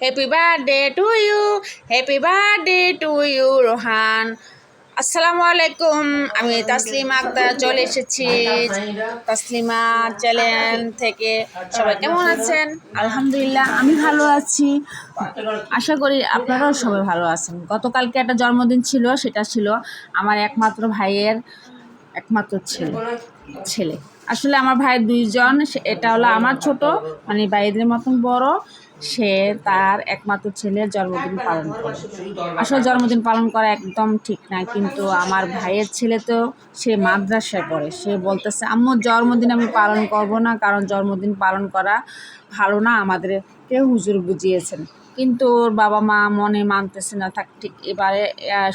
Happy birthday to you happy birthday to you Rohan আসসালামু আলাইকুম আমি তাসলিমা আক্তার চলে এসেছি। তাসলিমা চ্যানেল থেকে। সবাই কেমন আছেন? আলহামদুলিল্লাহ, আমি ভালো আছি। আশা করি আপনারাও সবাই ভালো আছেন। গতকালকে একটা জন্মদিন ছিল, সেটা ছিল আমার একমাত্র ভাইয়ের, একমাত্র ছেলে ছেলে। আসলে আমার ভাইয়ের দুইজন এটা হলো আমার ছোট মানে ভাইদের মতন বড়। সে তার একমাত্র ছেলের জন্মদিন পালন করে। আসলে জন্মদিন পালন করা একদম ঠিক না, কিন্তু আমার ভাইয়ের ছেলে তো সে মাদ্রাসায় পড়ে। সে বলতেছে আম্মুর জন্মদিন আমি পালন করব না, কারণ জন্মদিন পালন করা ভালো না। আমাদের কেউ হুজুর বুঝিয়েছেন। কিন্তু ওর বাবা মা মনে মানতেছে না থাক ঠিক এবারে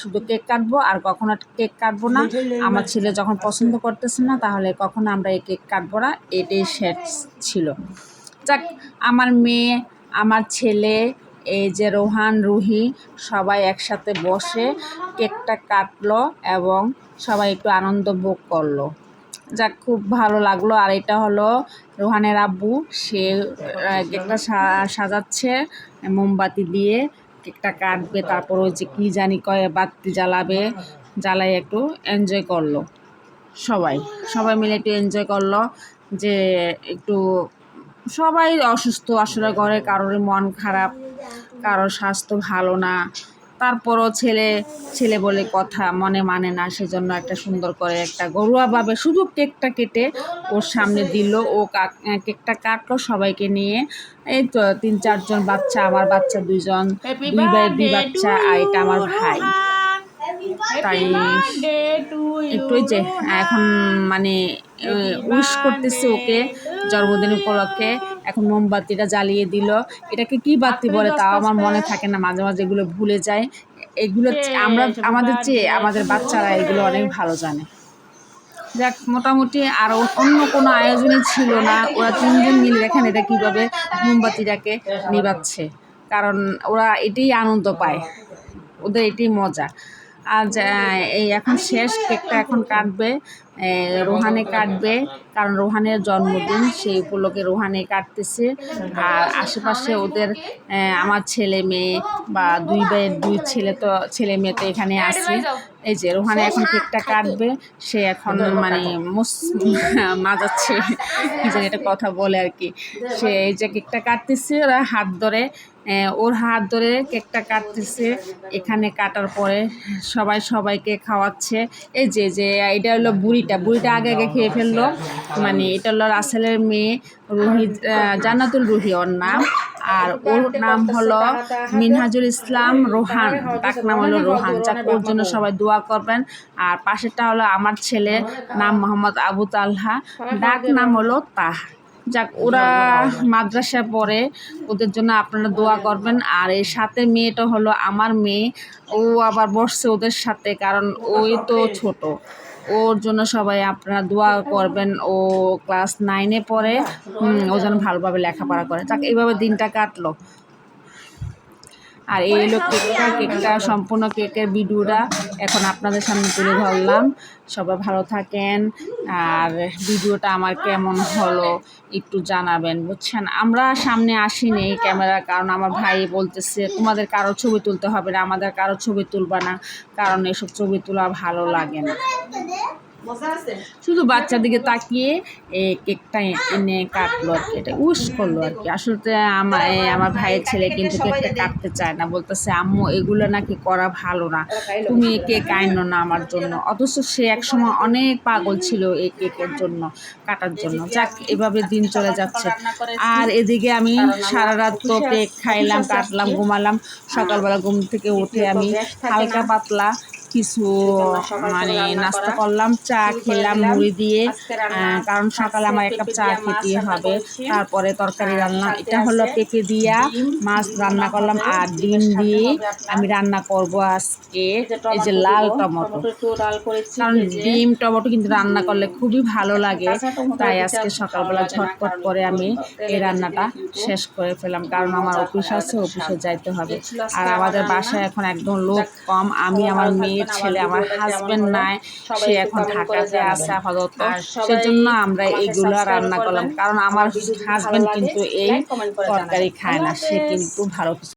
শুধু কেক কাটবো আর কখনো কেক কাটবো না। আমার ছেলে যখন পছন্দ করতেছে না তাহলে কখনো আমরা এই কেক কাটবো না এটাই সেট ছিল। যাক আমার মেয়ে আমার ছেলে এই যে রোহান রুহি সবাই একসাথে বসে কেকটা কাটলো এবং সবাই একটু আনন্দ ভোগ করল। যাক, খুব ভালো লাগল। আর এটা হলো রোহানের আব্বু। সে কেকটা সাজাচ্ছে, মোমবাতি দিয়ে কেকটা কাটবে। তারপর ওই যে কী জানি কয়ে বাতি জ্বালাবে, জ্বালাই একটু এনজয় করল। সবাই সবাই মিলে একটু এনজয় করল যে একটু সবাই অসুস্থ। আসলে ঘরে কারোর মন খারাপ, কারোর স্বাস্থ্য ভালো না। তারপরও ছেলে ছেলে বলে কথা মনে মানে না সেজন্য একটা সুন্দর করে একটা ঘরোয়াভাবে শুধু কেকটা কেটে ওর সামনে দিল। ও কাক- কেকটা কাটলো সবাইকে নিয়ে। এই তো তিন চারজন বাচ্চা আমার বাচ্চা দুইজন দুই ভাই দুই বাচ্চা আর এটা আমার ভাই। তাই একটু ওই যে এখন মানে উইশ করতেছে ওকে জন্মদিন উপলক্ষে। এখন মোমবাতিটা জ্বালিয়ে দিল। এটাকে কি বাতি বলে তাও আমার মনে থাকে না মাঝে মাঝে এগুলো ভুলে যায়। এগুলো আমরা আমাদের চেয়ে আমাদের বাচ্চারা এগুলো অনেক ভালো জানে। যাক মোটামুটি আর অন্য কোনো আয়োজনই ছিল না। ওরা তিনজন মিলে দেখেন এটা কীভাবে মোমবাতিটাকে নিবাচ্ছে। কারণ ওরা এটাই আনন্দ পায়। ওদের এটাই মজা। আজ এই এখন শেষ কেকটা এখন কাটবে রোহানে কাটবে, কারণ রোহানের জন্মদিন, সেই উপলক্ষে রোহানে কাটতেছে। আর আশেপাশে ওদের আমার ছেলে মেয়ে বা দুই ভাইয়ের দুই ছেলে তো, ছেলে মেয়ে তো এখানে আছে। এই যে রোহানে এখন কেকটা কাটবে সে এখন মানে মাজাচ্ছে। কি জানি একটা কথা বলে আর কি। সে এই যে কেকটা কাটতেছে ওরা হাত ধরে ওর হাত ধরে কেকটা কাটতেছে। এখানে কাটার পরে সবাই সবাইকে খাওয়াচ্ছে। এই যে যে এটা হলো বুড়িটা। বুড়িটা আগে আগে খেয়ে ফেলল। মানে এটা হলো রাসেলের মেয়ে রুহি জান্নাতুল রুহি ওর নাম। আর ওর নাম হলো মিনহাজুল ইসলাম রোহান। তার নাম হলো রোহান। যাক ওর জন্য সবাই দোয়া করবেন। আর পাশেরটা হলো আমার ছেলে নাম মোহাম্মদ আবু তালহা। ডাক নাম হলো তাহা। যাক ওরা মাদ্রাসায় পড়ে ওদের জন্য আপনারা দোয়া করবেন। আর এর সাথে মেয়েটা হলো আমার মেয়ে। ও আবার বসছে ওদের সাথে কারণ ওই তো ছোট। ওর জন্য সবাই আপনারা দোয়া করবেন, ও ক্লাস নাইনে পড়ে ও যেন ভালোভাবে লেখাপড়া করে। তাকে এইভাবে দিনটা কাটলো। আর এই হলো কেকটা কেকটা, সম্পূর্ণ কেকের ভিডিওটা এখন আপনাদের সামনে তুলে ধরলাম। সবাই ভালো থাকেন। আর ভিডিওটা আমার কেমন হলো একটু জানাবেন, বুঝছেন? আমরা সামনে আসিনি এই ক্যামেরা কারণ। আমার ভাই বলতেছে, তোমাদের কারও ছবি তুলতে হবে না, আমাদের কারও ছবি তুলবা না। কারণ এসব ছবি তোলা ভালো লাগে না। শুধু বাচ্চার দিকে তাকিয়ে এই কেকটা এনে কাটলো আর কি এটা উস করল আর কি। আসলে আমার আমার ভাইয়ের ছেলে কিন্তু কেকটা কাটতে চায় না বলতেছে আম্মু এগুলো নাকি করা ভালো না। তুমি কেক আইনো না আমার জন্য। অথচ সে একসময় অনেক পাগল ছিল এই কেকের জন্য কাটার জন্য। যাক এভাবে দিন চলে যাচ্ছে। আর এদিকে আমি সারা রাত তো কেক খাইলাম কাটলাম ঘুমালাম। সকালবেলা ঘুম থেকে উঠে আমি হালকা পাতলা কিছু মানে নাস্তা করলাম চা খেলাম মুড়ি দিয়ে। কারণ সকালে আমার এক কাপ চা খেতে হবে। তারপরে তরকারি রান্না এটা হলো পেঁপে দিয়া মাছ রান্না করলাম আর ডিম দিয়ে আমি রান্না করব আজকে এই যে লাল টমেটো। কারণ ডিম টমেটো কিন্তু রান্না করলে খুবই ভালো লাগে। তাই আজকে সকালবেলা ঝটপট করে আমি এই রান্নাটা শেষ করে ফেলাম কারণ আমার অফিস আছে অফিসে যাইতে হবে। আর আমাদের বাসায় এখন একদম লোক কম আমি আমার মেয়ে মেয়ের ছেলে আমার হাজব্যান্ড হাজবেন্ড নাই সে এখন ঢাকাতে। আছে আপাতত। সেজন্য আমরা এইগুলো রান্না করলাম। কারণ আমার হাজব্যান্ড হাজবেন্ড কিন্তু এই তরকারি খায় না সে কিন্তু ভালো কিছু